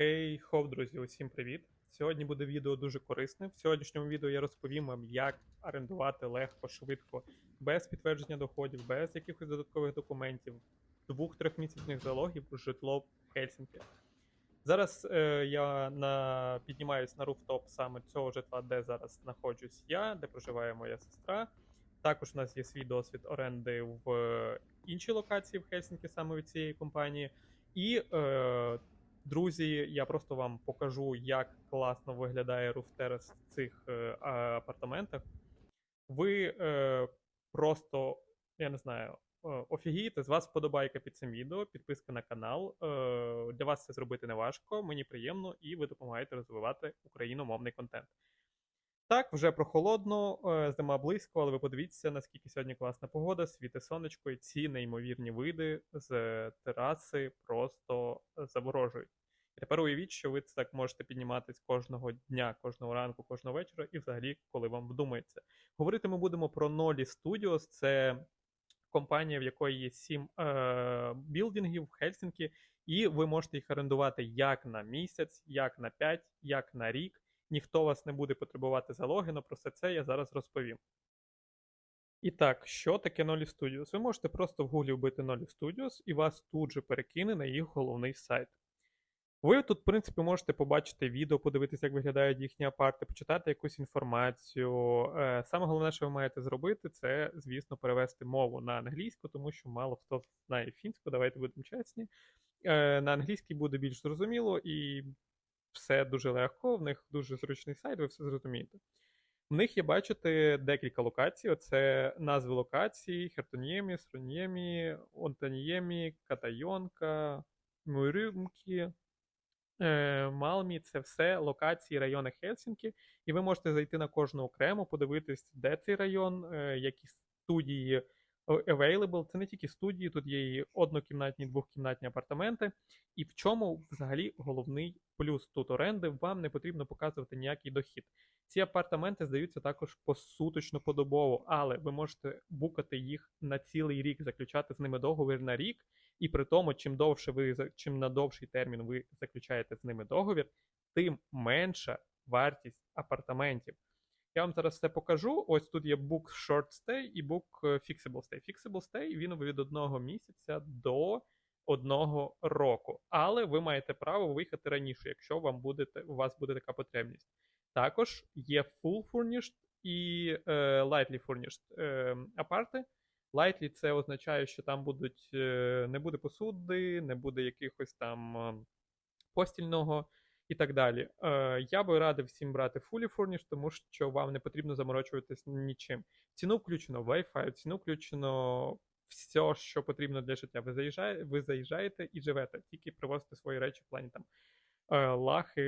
Хей, хоп, друзі, усім привіт! Сьогодні буде відео дуже корисне. В сьогоднішньому відео я розповім вам, як орендувати легко, швидко, без підтвердження доходів, без якихось додаткових документів, двох-трьохмісячних залогів житло в Хельсінкі. Зараз е, я на, піднімаюсь на руфтоп саме цього житла, де зараз знаходжусь я, де проживає моя сестра. Також у нас є свій досвід оренди в е, іншій локації в Хельсінкі, саме від цієї компанії. І е, Друзі, я просто вам покажу, як класно виглядає руфтерас в цих е, апартаментах. Ви е, просто, я не знаю, е, офігієте, з вас вподобайка під цим відео, підписка на канал. Е, для вас це зробити не важко, мені приємно, і ви допомагаєте розвивати україномовний контент. Так, вже прохолодно, е, зима близько, але ви подивіться, наскільки сьогодні класна погода, світе сонечко, і ці неймовірні види з тераси просто заворожують. Тепер уявіть, що ви це так можете підніматись кожного дня, кожного ранку, кожного вечора, і взагалі, коли вам вдумається. Говорити ми будемо про Nolly Studios. Це компанія, в якої є сім е- білдингів в Хельсінкі, і ви можете їх орендувати як на місяць, як на 5, як на рік. Ніхто вас не буде потребувати залоги, але про все це я зараз розповім. І так, що таке Nolly Studios? Ви можете просто в гуглі вбити Nolly Studios і вас тут же перекине на їх головний сайт. Ви тут, в принципі, можете побачити відео, подивитися, як виглядають їхні апарти, почитати якусь інформацію. Е, Саме головне, що ви маєте зробити, це, звісно, перевести мову на англійську, тому що мало хто знає фінську, давайте будемо чесні. Е, На англійській буде більш зрозуміло і все дуже легко, в них дуже зручний сайт, ви все зрозумієте. В них є, бачите, декілька локацій. Оце назви локацій: Хертоніємі, Сроніємі, Онтаніємі, Катайонка, Муйрюмкі, е, Малмі це все локації райони Хельсінкі, і ви можете зайти на кожну окремо, подивитись, де цей район, е, які студії available. Це не тільки студії, тут є і однокімнатні, двохкімнатні апартаменти. І в чому взагалі головний плюс тут оренди, вам не потрібно показувати ніякий дохід. Ці апартаменти здаються також посуточно подобово, але ви можете букати їх на цілий рік, заключати з ними договір на рік, і при тому, чим довше ви чим на довший термін ви заключаєте з ними договір, тим менша вартість апартаментів. Я вам зараз все покажу. Ось тут є book short stay і book е, fixable stay. Fixable stay він від одного місяця до одного року. Але ви маєте право виїхати раніше, якщо вам буде, у вас буде така потребність. Також є full furnished і е, lightly furnished е, апарти. Lightly це означає, що там будуть, е, не буде посуди, не буде якихось там е, постільного і так далі. Е, я би радив всім брати fully furnished, тому що вам не потрібно заморочуватись нічим. Ціну включено Wi-Fi, ціну включено все, що потрібно для життя. Ви заїжджаєте, ви заїжджаєте і живете, тільки привозите свої речі в плані там лахи,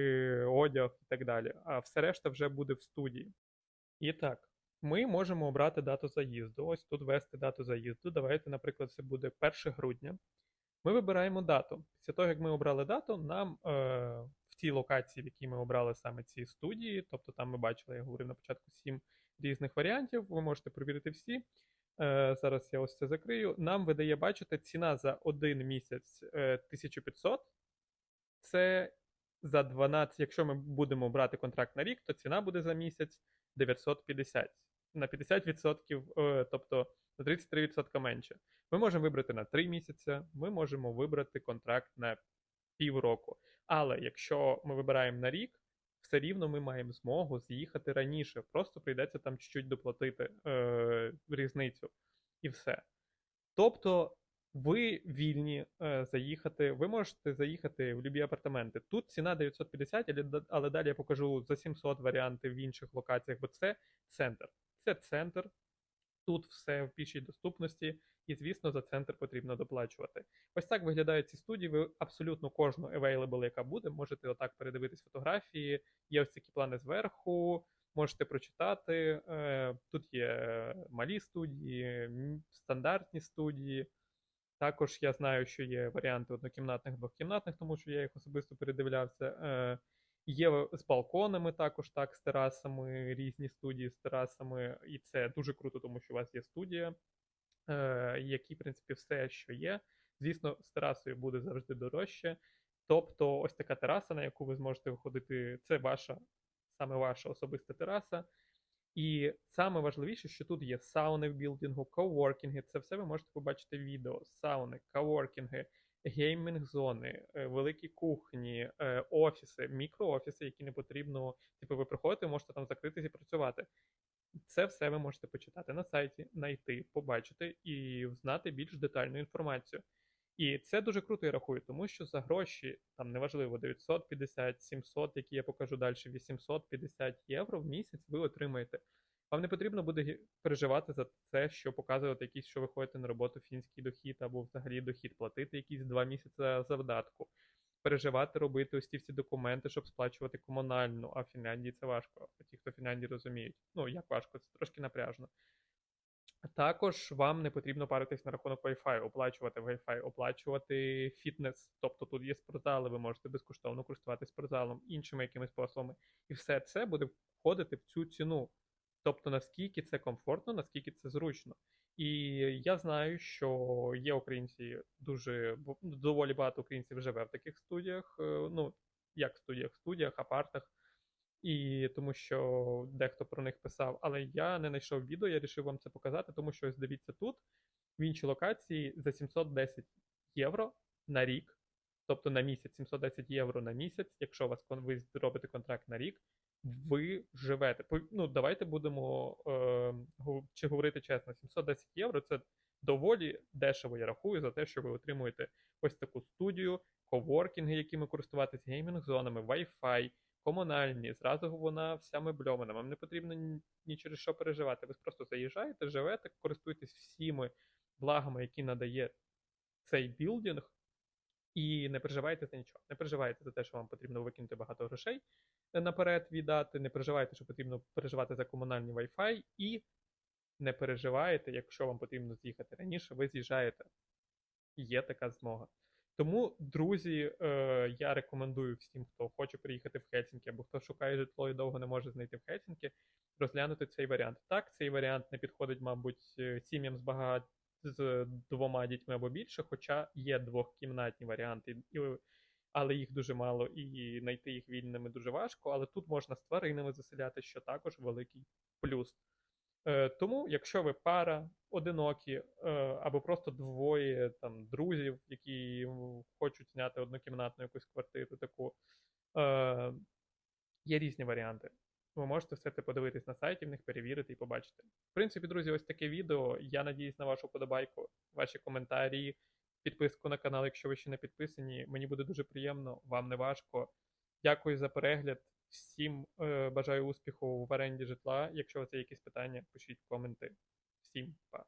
одяг і так далі. А все решта вже буде в студії. І так, ми можемо обрати дату заїзду. Ось тут ввести дату заїзду. Давайте, наприклад, це буде 1 грудня. Ми вибираємо дату. Після того, як ми обрали дату, нам е, в тій локації, в якій ми обрали саме ці студії, тобто там ми бачили, я говорив на початку сім різних варіантів, ви можете перевірити всі. Е, зараз я ось це закрию. Нам видає, бачите, ціна за один місяць е, 1500. Це за 12, якщо ми будемо брати контракт на рік, то ціна буде за місяць 950. На 50%, е, тобто на 33% менше. Ми можемо вибрати на 3 місяці, ми можемо вибрати контракт на півроку. Але якщо ми вибираємо на рік, все рівно ми маємо змогу з'їхати раніше. Просто прийдеться там чуть-чуть доплатити е, різницю і все. Тобто ви вільні е, заїхати, ви можете заїхати в любі апартаменти. Тут ціна 950, але, але далі я покажу за 700 варіанти в інших локаціях, бо це центр. Це центр. Тут все в пішій доступності, і, звісно, за центр потрібно доплачувати. Ось так виглядають ці студії. Ви абсолютно кожну available, яка буде, можете отак передивитись фотографії. Є ось такі плани зверху, можете прочитати. Е, Тут є малі студії, стандартні студії. Також я знаю, що є варіанти однокімнатних, двохкімнатних, тому що я їх особисто передивлявся. Е, Є з балконами також, так, з терасами, різні студії з терасами, і це дуже круто, тому що у вас є студія, е, які, в принципі, все, що є. Звісно, з терасою буде завжди дорожче, Тобто, ось така тераса, на яку ви зможете виходити, це ваша, саме ваша особиста тераса. І саме важливіше, що тут є сауни в білдингу, коворкінги. Це все ви можете побачити в відео. Сауни, коворкінги, геймінг-зони, е, великі кухні, е, офіси, мікроофіси, які не потрібно. Типу, ви приходите, можете там закритися і працювати. Це все ви можете почитати на сайті, знайти, побачити і знати більш детальну інформацію. І це дуже круто, я рахую, тому що за гроші, там неважливо, 950, 700, які я покажу далі, 850 євро в місяць ви отримаєте. Вам не потрібно буде переживати за це, що показувати якийсь, що ви ходите на роботу фінський дохід або взагалі дохід, платити якісь два місяці завдатку, переживати, робити ось ті всі документи, щоб сплачувати комунальну, а в Фінляндії це важко. Ті, хто в Фінляндії розуміють. Ну, як важко, це трошки напряжно. Також вам не потрібно паритись на рахунок Wi-Fi, оплачувати Wi-Fi, оплачувати фітнес. Тобто тут є спортзали, ви можете безкоштовно користуватися спортзалом, іншими якимись послугами. І все це буде входити в цю ціну. Тобто, наскільки це комфортно, наскільки це зручно. І я знаю, що є українці дуже доволі багато українців живе в таких студіях. е, Ну, як студіях, студіях, апартах. І тому що дехто про них писав, але я не знайшов відео, я вирішив вам це показати, тому що ось дивіться тут, в іншій локації за 710 євро на рік, тобто на місяць, 710 євро на місяць, якщо у вас ви зробите контракт на рік, ви живете. Ну, давайте будемо е, чи говорити чесно, 710 євро це доволі дешево, я рахую, за те, що ви отримуєте ось таку студію, коворкінги, якими користуватись, геймінг-зонами, Wi-Fi, комунальні, зразу вона вся мебльована. Вам не потрібно ні, через що переживати. Ви просто заїжджаєте, живете, користуєтесь всіми благами, які надає цей білдинг, і не переживайте за нічого. Не переживайте за те, що вам потрібно викинути багато грошей наперед віддати, не переживайте, що потрібно переживати за комунальні Wi-Fi, і не переживаєте, якщо вам потрібно з'їхати раніше, ви з'їжджаєте. Є така змога. Тому, друзі, е, я рекомендую всім, хто хоче приїхати в Хельсінкі або хто шукає житло і довго не може знайти в Хельсінкі, розглянути цей варіант. Так, цей варіант не підходить, мабуть, е, сім'ям з багать з двома дітьми або більше, хоча є двохкімнатні варіанти, але їх дуже мало, і знайти їх вільними дуже важко. Але тут можна з тваринами заселяти, що також великий плюс. Е, Тому, якщо ви пара, одинокі, е, або просто двоє там друзів, які хочуть зняти однокімнатну якусь квартиру, таку е, є різні варіанти. Ви можете все це подивитись на сайті, в них перевірити і побачити. В принципі, друзі, ось таке відео. Я надіюсь на вашу подобайку, ваші коментарі, підписку на канал, якщо ви ще не підписані. Мені буде дуже приємно, вам не важко. Дякую за перегляд. Всім е, бажаю успіху в оренді житла. Якщо у є якісь питання, пишіть коменти. Всім па.